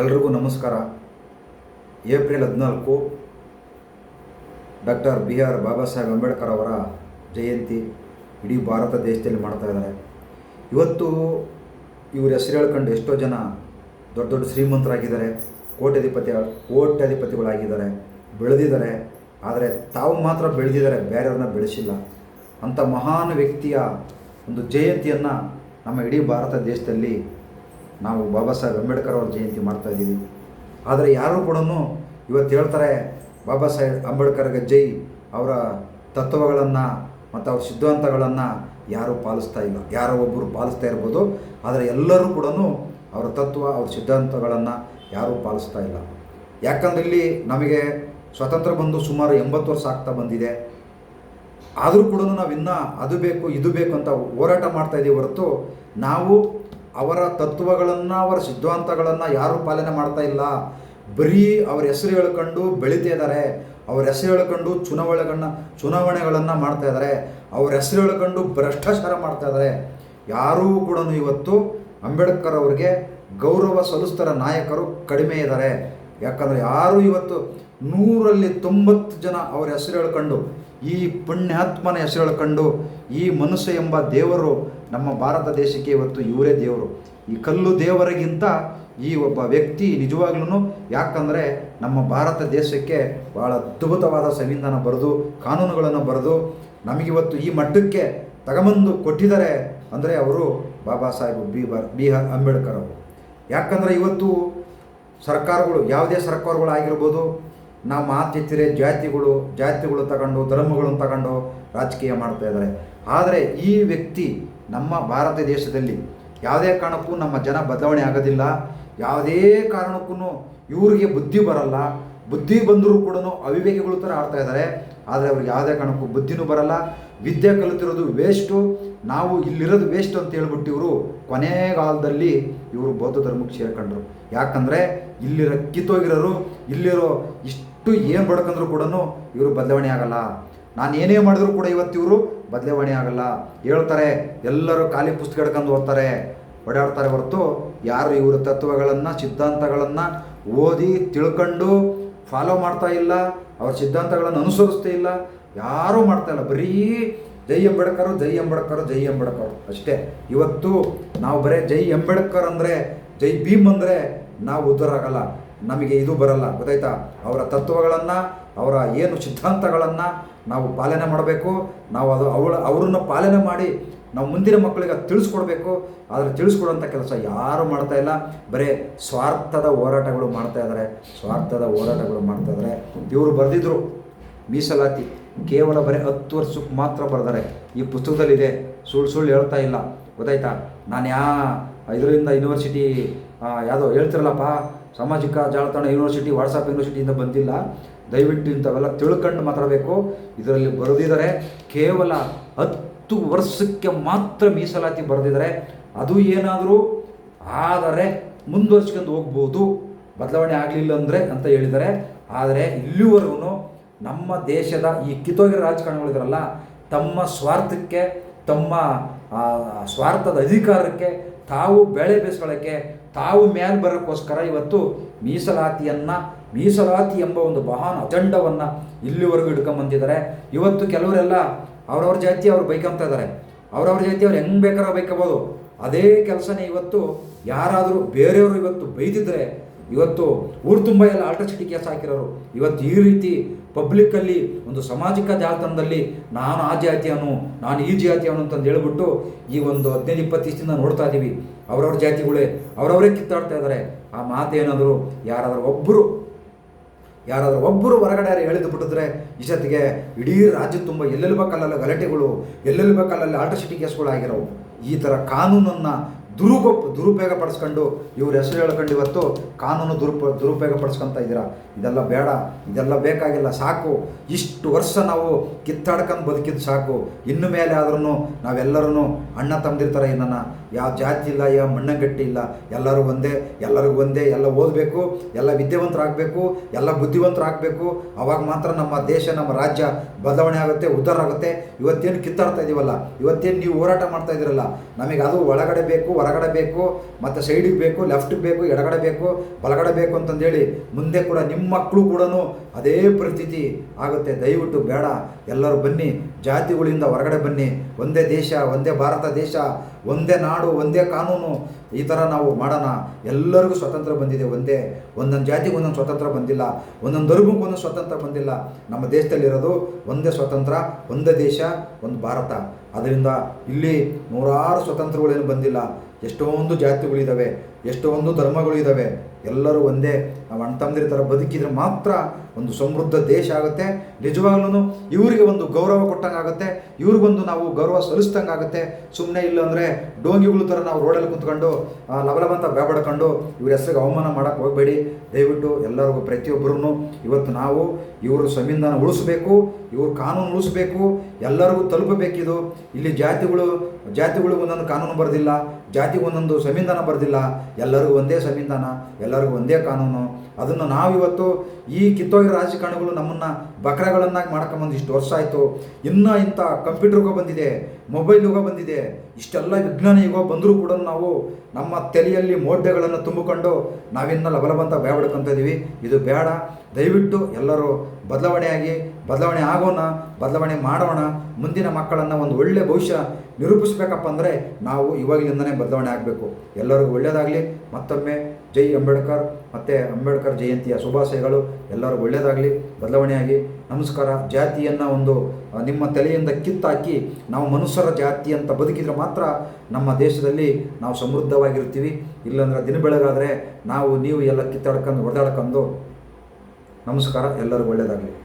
ಎಲ್ರಿಗೂ ನಮಸ್ಕಾರ. ಏಪ್ರಿಲ್ ಹದಿನಾಲ್ಕು, doctor B R Baba Saheb Ambedkar ಅವರ ಜಯಂತಿ ಇಡೀ ಭಾರತ ದೇಶದಲ್ಲಿ ಮಾಡ್ತಾ ಇದ್ದಾರೆ. ಇವತ್ತು ಇವ್ರ ಹೆಸರು ಹೇಳ್ಕೊಂಡು ಎಷ್ಟೋ ಜನ ದೊಡ್ಡ ದೊಡ್ಡ ಶ್ರೀಮಂತರಾಗಿದ್ದಾರೆ, ಕೋಟ್ಯಾಧಿಪತಿ, ಕೋಟ್ಯಾಧಿಪತಿಗಳಾಗಿದ್ದಾರೆ, ಬೆಳೆದಿದ್ದಾರೆ. ಆದರೆ ತಾವು ಮಾತ್ರ ಬೆಳೆದಿದ್ದಾರೆ, ಬೇರೆಯವ್ರನ್ನ ಬೆಳೆಸಿಲ್ಲ. ಅಂಥ ಮಹಾನ್ ವ್ಯಕ್ತಿಯ ಒಂದು ಜಯಂತಿಯನ್ನು ನಮ್ಮ ಇಡೀ ಭಾರತ ದೇಶದಲ್ಲಿ ನಾವು ಬಾಬಾ ಸಾಹೇಬ್ ಅಂಬೇಡ್ಕರ್ ಅವ್ರ ಜಯಂತಿ ಮಾಡ್ತಾಯಿದ್ದೀವಿ ಆದರೆ ಯಾರೂ ಕೂಡ ಇವತ್ತು ಹೇಳ್ತಾರೆ, ಬಾಬಾ ಸಾಹೇಬ್ ಅಂಬೇಡ್ಕರ್ಗೆ ಜೈ, ಅವರ ತತ್ವಗಳನ್ನು ಮತ್ತು ಅವ್ರ ಸಿದ್ಧಾಂತಗಳನ್ನು ಯಾರೂ ಪಾಲಿಸ್ತಾ ಇಲ್ಲ. ಯಾರೋ ಒಬ್ಬರು ಪಾಲಿಸ್ತಾ ಇರ್ಬೋದು, ಆದರೆ ಎಲ್ಲರೂ ಕೂಡ ಅವರ ತತ್ವ, ಅವ್ರ ಸಿದ್ಧಾಂತಗಳನ್ನು ಯಾರೂ ಪಾಲಿಸ್ತಾ ಇಲ್ಲ. ಯಾಕಂದ್ರೆ ಇಲ್ಲಿ ನಮಗೆ ಸ್ವತಂತ್ರ ಬಂದು ಸುಮಾರು ಎಂಬತ್ತು ವರ್ಷ ಆಗ್ತಾ ಬಂದಿದೆ. ಆದರೂ ಕೂಡ ನಾವು ಇನ್ನೂ ಅದು ಬೇಕು, ಇದು ಬೇಕು ಅಂತ ಹೋರಾಟ ಮಾಡ್ತಾ ಇದ್ದೀವಿ ಹೊರತು ನಾವು ಅವರ ತತ್ವಗಳನ್ನು, ಅವರ ಸಿದ್ಧಾಂತಗಳನ್ನು ಯಾರೂ ಪಾಲನೆ ಮಾಡ್ತಾ ಇಲ್ಲ. ಬರೀ ಅವ್ರ ಹೆಸರು ಹೇಳ್ಕೊಂಡು ಬೆಳೀತಾ ಇದ್ದಾರೆ ಅವ್ರ ಹೆಸರು ಹೇಳ್ಕೊಂಡು ಚುನಾವಣೆಗಳನ್ನ, ಚುನಾವಣೆಗಳನ್ನು ಮಾಡ್ತಾ ಇದ್ದಾರೆ ಅವ್ರ ಹೆಸರು ಹೇಳ್ಕೊಂಡು ಭ್ರಷ್ಟಾಚಾರ ಮಾಡ್ತಾ ಇದ್ದಾರೆ ಯಾರೂ ಕೂಡ ಇವತ್ತು ಅಂಬೇಡ್ಕರ್ ಅವ್ರಿಗೆ ಗೌರವ ಸಲ್ಲಿಸ್ತಾರ ನಾಯಕರು ಕಡಿಮೆ ಇದ್ದಾರೆ ಯಾಕಂದರೆ ಯಾರು ಇವತ್ತು ನೂರಲ್ಲಿ ತೊಂಬತ್ತು ಜನ ಅವ್ರ ಹೆಸರು ಹೇಳ್ಕೊಂಡು, ಈ ಪುಣ್ಯಾತ್ಮನ ಹೆಸರು ಹೇಳ್ಕೊಂಡು, ಈ ಮನುಷ್ಯ ಎಂಬ ದೇವರು ನಮ್ಮ ಭಾರತ ದೇಶಕ್ಕೆ ಇವತ್ತು ಇವರೇ ದೇವರು. ಈ ಕಲ್ಲು ದೇವರಿಗಿಂತ ಈ ಒಬ್ಬ ವ್ಯಕ್ತಿ ನಿಜವಾಗ್ಲೂ ಯಾಕಂದರೆ ನಮ್ಮ ಭಾರತ ದೇಶಕ್ಕೆ ಭಾಳ ಅದ್ಭುತವಾದ ಸಂವಿಧಾನ ಬರೆದು, ಕಾನೂನುಗಳನ್ನು ಬರೆದು, ನಮಗಿವತ್ತು ಈ ಮಟ್ಟಕ್ಕೆ ತಗೊಂಬಂದು ಕೊಟ್ಟಿದ್ದಾರೆ ಅಂದರೆ ಅವರು ಬಾಬಾ ಸಾಹೇಬ್ ಬಿ ಬರ್ ಬಿ ಆರ್ ಅಂಬೇಡ್ಕರ್ ಅವರು. ಯಾಕಂದರೆ ಇವತ್ತು ಸರ್ಕಾರಗಳು, ಯಾವುದೇ ಸರ್ಕಾರಗಳು ಆಗಿರ್ಬೋದು ನಾವು ಮಾತೆತ್ತಿರೆ ಜಾತಿಗಳು ಜಾತಿಗಳು ತಗೊಂಡು, ಧರ್ಮಗಳನ್ನು ತಗೊಂಡು ರಾಜಕೀಯ ಮಾಡ್ತಾ ಇದ್ದಾರೆ. ಆದರೆ ಈ ವ್ಯಕ್ತಿ ನಮ್ಮ ಭಾರತ ದೇಶದಲ್ಲಿ ಯಾವುದೇ ಕಾರಣಕ್ಕೂ ನಮ್ಮ ಜನ ಬದಲಾವಣೆ ಆಗೋದಿಲ್ಲ. ಯಾವುದೇ ಕಾರಣಕ್ಕೂ ಇವರಿಗೆ ಬುದ್ಧಿ ಬರಲ್ಲ. ಬುದ್ಧಿ ಬಂದರೂ ಕೂಡ ಅವಿವೇಕಿಗಳು ಥರ ಆಡ್ತಾ ಇದ್ದಾರೆ. ಆದರೆ ಅವ್ರಿಗೆ ಯಾವುದೇ ಕಾರಣಕ್ಕೂ ಬುದ್ಧಿನೂ ಬರಲ್ಲ. ವಿದ್ಯೆ ಕಲಿತಿರೋದು ವೇಸ್ಟು ನಾವು ಇಲ್ಲಿರೋದು ವೇಸ್ಟ್ ಅಂತ ಹೇಳ್ಬಿಟ್ಟು ಇವರು ಕೊನೆಗಾಲದಲ್ಲಿ ಇವರು ಬೌದ್ಧ ಧರ್ಮಕ್ಕೆ ಸೇರ್ಕೊಂಡ್ರು. ಯಾಕಂದರೆ ಇಲ್ಲಿರೋ ಕಿತ್ತೋಗಿರೋರು, ಇಲ್ಲಿರೋ ಇಷ್ಟು ಏನು ಬಡ್ಕಂದ್ರು ಕೂಡ ಇವರು ಬದಲಾವಣೆ ಆಗಲ್ಲ. ನಾನು ಏನೇ ಮಾಡಿದ್ರು ಕೂಡ ಇವತ್ತು ಇವರು ಬದಲಾವಣೆ ಆಗಲ್ಲ. ಹೇಳ್ತಾರೆ, ಎಲ್ಲರೂ ಖಾಲಿ ಪುಸ್ತಕ ಹಿಡ್ಕೊಂಡು ಓದ್ತಾರೆ. ಓಡಾಡ್ತಾರೆ ಹೊರತು ಯಾರು ಇವರ ತತ್ವಗಳನ್ನು, ಸಿದ್ಧಾಂತಗಳನ್ನು ಓದಿ ತಿಳ್ಕೊಂಡು ಫಾಲೋ ಮಾಡ್ತಾ ಇಲ್ಲ. ಅವ್ರ ಸಿದ್ಧಾಂತಗಳನ್ನು ಅನುಸರಿಸ್ತಾ ಇಲ್ಲ. ಯಾರೂ ಮಾಡ್ತಾ ಇಲ್ಲ. ಬರೀ ಜೈ ಅಂಬೇಡ್ಕರ್ ಜೈ ಅಂಬೇಡ್ಕರ್ ಜೈ ಅಂಬೇಡ್ಕರ್. ಅಷ್ಟೇ. ಇವತ್ತು ನಾವು ಬರೀ ಜೈ ಅಂಬೇಡ್ಕರ್ ಅಂದರೆ, ಜೈ ಭೀಮ್ ಅಂದರೆ ನಾವು ಉದ್ಧಾರ ಆಗಲ್ಲ ನಮಗೆ ಇದು ಬರಲ್ಲ, ಗೊತ್ತಾಯ್ತಾ? ಅವರ ತತ್ವಗಳನ್ನು, ಅವರ ಏನು ಸಿದ್ಧಾಂತಗಳನ್ನು ನಾವು ಪಾಲನೆ ಮಾಡಬೇಕು, ನಾವು ಅದು ಅವಳ, ಅವ್ರನ್ನ ಪಾಲನೆ ಮಾಡಿ ನಾವು ಮುಂದಿನ ಮಕ್ಕಳಿಗೆ ತಿಳಿಸ್ಕೊಡ್ಬೇಕು. ಆದರೆ ತಿಳಿಸ್ಕೊಡುವಂಥ ಕೆಲಸ ಯಾರೂ ಮಾಡ್ತಾ ಇಲ್ಲ. ಬರೀ ಸ್ವಾರ್ಥದ ಹೋರಾಟಗಳು ಮಾಡ್ತಾ ಇದ್ದಾರೆ ಸ್ವಾರ್ಥದ ಹೋರಾಟಗಳು ಮಾಡ್ತಾ ಇದ್ದಾರೆ ಇವರು ಬರೆದಿದ್ದರು ಮೀಸಲಾತಿ. ಕೇವಲ ಬರೀ ಹತ್ತು ವರ್ಷಕ್ಕೆ ಮಾತ್ರ ಬರೆದಾರೆ. ಈ ಪುಸ್ತಕದಲ್ಲಿದೆ, ಸುಳ್ಳು ಸುಳ್ಳು ಹೇಳ್ತಾ ಇಲ್ಲ. ಗೊತ್ತಾಯ್ತಾ? ನಾನು ಯಾ ಇದರಿಂದ ಯೂನಿವರ್ಸಿಟಿ ಯಾವುದೋ ಹೇಳ್ತಿರಲ್ಲಪ್ಪ, ಸಾಮಾಜಿಕ ಜಾಲತಾಣ ಯೂನಿವರ್ಸಿಟಿ ವಾಟ್ಸಪ್ ಯೂನಿವರ್ಸಿಟಿಯಿಂದ ಬಂದಿಲ್ಲ. ದಯವಿಟ್ಟು ಇಂಥವೆಲ್ಲ ತಿಳ್ಕೊಂಡು ಮಾತಾಡಬೇಕು. ಇದರಲ್ಲಿ ಬರೆದಿದ್ದಾರೆ, ಕೇವಲ ಹತ್ತು ವರ್ಷಕ್ಕೆ ಮಾತ್ರ ಮೀಸಲಾತಿ ಬರೆದಿದ್ದಾರೆ. ಅದು ಏನಾದರೂ ಆದರೆ ಮುಂದುವರ್ಸ್ಕೊಂಡು ಹೋಗ್ಬೋದು. ಬದಲಾವಣೆ ಆಗಲಿಲ್ಲ ಅಂದರೆ ಅಂತ ಹೇಳಿದ್ದಾರೆ. ಆದರೆ ಇಲ್ಲಿವರೆಗೂ ನಮ್ಮ ದೇಶದ ಈ ಕಿತ್ತೋಗಿರೋ ರಾಜಕಾರಣಿಗಳಿದಾರಲ್ಲ, ತಮ್ಮ ಸ್ವಾರ್ಥಕ್ಕೆ ತಮ್ಮ ಸ್ವಾರ್ಥದ ಅಧಿಕಾರಕ್ಕೆ ತಾವು ಬೆಳೆ ಬೇಯಿಸ್ಕೊಳ್ಳೋಕ್ಕೆ ತಾವು ಮೇಲೆ ಬರೋಕ್ಕೋಸ್ಕರ ಇವತ್ತು ಮೀಸಲಾತಿಯನ್ನು, ಮೀಸಲಾತಿ ಎಂಬ ಒಂದು ಮಹಾನ್ ಅಜೆಂಡವನ್ನು ಇಲ್ಲಿವರೆಗೂ ಹಿಡ್ಕೊಂಬಂದಿದ್ದಾರೆ ಇವತ್ತು ಕೆಲವರೆಲ್ಲ ಅವ್ರವ್ರ ಜಾತಿ ಅವ್ರು ಬೈಕೊಂತ ಇದ್ದಾರೆ. ಅವ್ರವ್ರ ಜಾತಿ ಅವ್ರು ಹೆಂಗೆ ಬೇಕಾರೋ ಬೈಕೋಬೋದು. ಅದೇ ಕೆಲಸನೇ ಇವತ್ತು ಯಾರಾದರೂ ಬೇರೆಯವರು ಇವತ್ತು ಬೈದಿದ್ರೆ ಇವತ್ತು ಊರು ತುಂಬ ಎಲ್ಲ ಆಲ್ಟ್ರಸಿಟಿ ಕೇಸ್ ಹಾಕಿರೋರು. ಇವತ್ತು ಈ ರೀತಿ ಪಬ್ಲಿಕ್ಕಲ್ಲಿ ಒಂದು ಸಾಮಾಜಿಕ ಜಾಲತಾಣದಲ್ಲಿ ನಾನು ಆ ಜಾತಿಯವನು ನಾನು ಈ ಜಾತಿಯವನು ಅಂತಂದು ಹೇಳ್ಬಿಟ್ಟು ಈ ಒಂದು ಹದಿನೈದು, ಇಪ್ಪತ್ತು ಇಷ್ಟಿಂದ ನೋಡ್ತಾ ಇದ್ದೀವಿ ಅವರವ್ರ ಜಾತಿಗಳೇ, ಅವರವರೇ ಕಿತ್ತಾಡ್ತಾ ಇದ್ದಾರೆ ಆ ಮಾತೇನಾದರೂ ಯಾರಾದರೂ ಒಬ್ಬರು ಯಾರಾದರೂ ಒಬ್ಬರು ಹೊರಗಡೆ ಯಾರು ಎಳೆದು ಬಿಟ್ಟಿದ್ರೆ ಇಷ್ಟೊತ್ತಿಗೆ ಇಡೀ ರಾಜ್ಯ ತುಂಬ ಎಲ್ಲೆಲ್ಲಿ ಬೇಕಲ್ಲ ಗಲಾಟೆಗಳು ಎಲ್ಲೆಲ್ಲಿ ಬೇಕಲ್ಲ ಆಲ್ಟ್ರಸಿಟಿ ಕೇಸ್ಗಳು ಆಗಿರೋವು ಈ ಥರ ಕಾನೂನನ್ನು ದುರುಪ ದುರುಪಯೋಗ ಪಡಿಸ್ಕೊಂಡು ಇವ್ರ ಹೆಸರು ಹೇಳ್ಕೊಂಡು ಇವತ್ತು ಕಾನೂನು ದುರುಪ ದುರುಪಯೋಗ ಪಡಿಸ್ಕೊತಾ ಇದ್ದೀರಾ? ಇದೆಲ್ಲ ಬೇಡ, ಇದೆಲ್ಲ ಬೇಕಾಗಿಲ್ಲ, ಸಾಕು. ಇಷ್ಟು ವರ್ಷ ನಾವು ಕಿತ್ತಾಡ್ಕೊಂಡು ಬದುಕಿದ್ದು ಸಾಕು. ಇನ್ನು ಮೇಲೆ ಆದ್ರೂ ನಾವೆಲ್ಲರೂ ಅಣ್ಣ ತಮ್ಮದಿರ್ತಾರೆ ನನ್ನನ್ನು. ಯಾವ ಜಾತಿ ಇಲ್ಲ, ಯಾವ ಮಣ್ಣಗಟ್ಟಿ ಇಲ್ಲ, ಎಲ್ಲರೂ ಒಂದೇ, ಎಲ್ಲರಿಗೂ ಒಂದೇ, ಎಲ್ಲ ಓದಬೇಕು, ಎಲ್ಲ ವಿದ್ಯಾವಂತರಾಗಬೇಕು, ಎಲ್ಲ ಬುದ್ಧಿವಂತರಾಗಬೇಕು, ಅವಾಗ ಮಾತ್ರ ನಮ್ಮ ದೇಶ, ನಮ್ಮ ರಾಜ್ಯ ಬದಲಾವಣೆ ಆಗುತ್ತೆ, ಉದ್ಧಾರ ಆಗುತ್ತೆ. ಇವತ್ತೇನು ಕಿತ್ತಾಡ್ತಾ ಇದ್ದೀವಲ್ಲ ಇವತ್ತೇನು ನೀವು ಹೋರಾಟ ಮಾಡ್ತಾ ಇದ್ದೀರಲ್ಲ ನಮಗೆ ಅದು ಒಳಗಡೆ ಬೇಕು, ಹೊರಗಡೆ ಬೇಕು, ಮತ್ತು ಸೈಡಿಗೆ ಬೇಕು ಲೆಫ್ಟಿಗೆ ಬೇಕು, ಎಡಗಡೆ ಬೇಕು, ಬಲಗಡೆ ಬೇಕು ಅಂತಂದೇಳಿ ಮುಂದೆ ಕೂಡ ನಿಮ್ಮ ಮಕ್ಕಳು ಕೂಡ ಅದೇ ಪರಿಸ್ಥಿತಿ ಆಗುತ್ತೆ. ದಯವಿಟ್ಟು ಬೇಡ, ಎಲ್ಲರೂ ಬನ್ನಿ ಜಾತಿಗಳಿಂದ ಹೊರಗಡೆ ಬನ್ನಿ. ಒಂದೇ ದೇಶ, ಒಂದೇ ಭಾರತ ದೇಶ, ಒಂದೇ ನಾಡು, ಒಂದೇ ಕಾನೂನು, ಈ ಥರ ನಾವು ಮಾಡೋಣ. ಎಲ್ಲರಿಗೂ ಸ್ವತಂತ್ರ ಬಂದಿದೆ ಒಂದೇ. ಒಂದೊಂದು ಜಾತಿಗೆ ಒಂದೊಂದು ಸ್ವತಂತ್ರ ಬಂದಿಲ್ಲ. ಒಂದೊಂದು ಧರ್ಮಕ್ಕೆ ಒಂದೊಂದು ಸ್ವತಂತ್ರ ಬಂದಿಲ್ಲ. ನಮ್ಮ ದೇಶದಲ್ಲಿರೋದು ಒಂದೇ ಸ್ವತಂತ್ರ ಒಂದೇ ದೇಶ, ಒಂದು ಭಾರತ. ಅದರಿಂದ ಇಲ್ಲಿ ನೂರಾರು ಸ್ವತಂತ್ರಗಳೇನು ಬಂದಿಲ್ಲ. ಎಷ್ಟೊಂದು ಜಾತಿಗಳಿದ್ದಾವೆ ಎಷ್ಟೊಂದು ಧರ್ಮಗಳು ಇದ್ದಾವೆ ಎಲ್ಲರೂ ಒಂದೇ, ನಾವು ಅಣ್ಣ ತಮ್ಮದಿರ ಥರ ಬದುಕಿದ್ರೆ ಮಾತ್ರ ಒಂದು ಸಮೃದ್ಧ ದೇಶ ಆಗುತ್ತೆ. ನಿಜವಾಗ್ಲೂ ಇವರಿಗೆ ಒಂದು ಗೌರವ ಕೊಟ್ಟಂಗೆ ಆಗುತ್ತೆ ಇವ್ರಿಗೊಂದು ನಾವು ಗೌರವ ಸಲ್ಲಿಸ್ದಂಗೆ ಆಗುತ್ತೆ ಸುಮ್ಮನೆ ಇಲ್ಲ ಅಂದರೆ ಡೋಂಗಿಗಳು ಥರ ನಾವು ರೋಡಲ್ಲಿ ಕುತ್ಕೊಂಡು ಲವಲವಂತ ಬೇಬಡ್ಕೊಂಡು ಇವ್ರ ಹೆಸರಿಗೆ ಅವಮಾನ ಮಾಡೋಕ್ಕೆ ಹೋಗಬೇಡಿ. ದಯವಿಟ್ಟು ಎಲ್ಲರಿಗೂ ಪ್ರತಿಯೊಬ್ಬರೂ ಇವತ್ತು ನಾವು ಇವರು ಸಂವಿಧಾನ ಉಳಿಸ್ಬೇಕು, ಇವ್ರ ಕಾನೂನು ಉಳಿಸ್ಬೇಕು, ಎಲ್ಲರಿಗೂ ತಲುಪಬೇಕಿದು. ಇಲ್ಲಿ ಜಾತಿಗಳು ಜಾತಿಗಳು ಒಂದೊಂದು ಕಾನೂನು ಬರೆದಿಲ್ಲ ಜಾತಿಗೆ ಒಂದೊಂದು ಸಂವಿಧಾನ ಬರೆದಿಲ್ಲ, ಎಲ್ಲರಿಗೂ ಒಂದೇ ಸಂವಿಧಾನ, ಎಲ್ಲರಿಗೂ ಒಂದೇ ಕಾನೂನು. ಅದನ್ನು ನಾವಿವತ್ತು ಈ ಕಿತ್ತೋಗಿ ರಾಜಕಾರಣಿಗಳು ನಮ್ಮನ್ನು ಬಕ್ರಗಳನ್ನಾಗಿ ಮಾಡ್ಕೊಂಬಂದು ಇಷ್ಟು ವರ್ಷ ಆಯಿತು. ಇನ್ನೂ ಇಂಥ ಕಂಪ್ಯೂಟರ್ ಬಂದಿದೆ, ಮೊಬೈಲ್ ಬಂದಿದೆ, ಇಷ್ಟೆಲ್ಲ ವಿಜ್ಞಾನ ಯುಗ ಬಂದರೂ ಕೂಡ ನಾವು ನಮ್ಮ ತಲೆಯಲ್ಲಿ ಮೋಡ್ಯಗಳನ್ನು ತುಂಬಿಕೊಂಡು ನಾವಿನ್ನ ಲಬಲಬಂತ ಬೇಬಡ್ಕೊಂತ ಇದ್ದೀವಿ ಇದು ಬೇಡ ದಯವಿಟ್ಟು ಎಲ್ಲರೂ ಬದಲಾವಣೆಯಾಗಿ, ಬದಲಾವಣೆ ಆಗೋಣ, ಬದಲಾವಣೆ ಮಾಡೋಣ. ಮುಂದಿನ ಮಕ್ಕಳನ್ನು ಒಂದು ಒಳ್ಳೆಯ ಭವಿಷ್ಯ ನಿರೂಪಿಸ್ಬೇಕಪ್ಪ ಅಂದರೆ ನಾವು ಇವಾಗಲಿಂದನೇ ಬದಲಾವಣೆ ಆಗಬೇಕು. ಎಲ್ಲರಿಗೂ ಒಳ್ಳೆಯದಾಗಲಿ ಮತ್ತೊಮ್ಮೆ ಜೈ ಅಂಬೇಡ್ಕರ್, ಮತ್ತು ಅಂಬೇಡ್ಕರ್ ಜಯಂತಿಯ ಶುಭಾಶಯಗಳು. ಎಲ್ಲರಿಗೂ ಒಳ್ಳೆಯದಾಗಲಿ ಬದಲಾವಣೆಯಾಗಿ. ನಮಸ್ಕಾರ. ಜಾತಿಯನ್ನು ಒಂದು ನಿಮ್ಮ ತಲೆಯಿಂದ ಕಿತ್ತಾಕಿ ನಾವು ಮನುಷ್ಯರ ಜಾತಿ ಅಂತ ಬದುಕಿದ್ರೆ ಮಾತ್ರ ನಮ್ಮ ದೇಶದಲ್ಲಿ ನಾವು ಸಮೃದ್ಧವಾಗಿರ್ತೀವಿ. ಇಲ್ಲಾಂದ್ರೆ ದಿನ ಬೆಳಗಾದರೆ ನಾವು ನೀವು ಎಲ್ಲ ಕಿತ್ತಾಡ್ಕೊಂಡು ಹೊಡೆದಾಡ್ಕೊಂಡು ನಮಸ್ಕಾರ. ಎಲ್ಲರಿಗೂ ಒಳ್ಳೆಯದಾಗಲಿ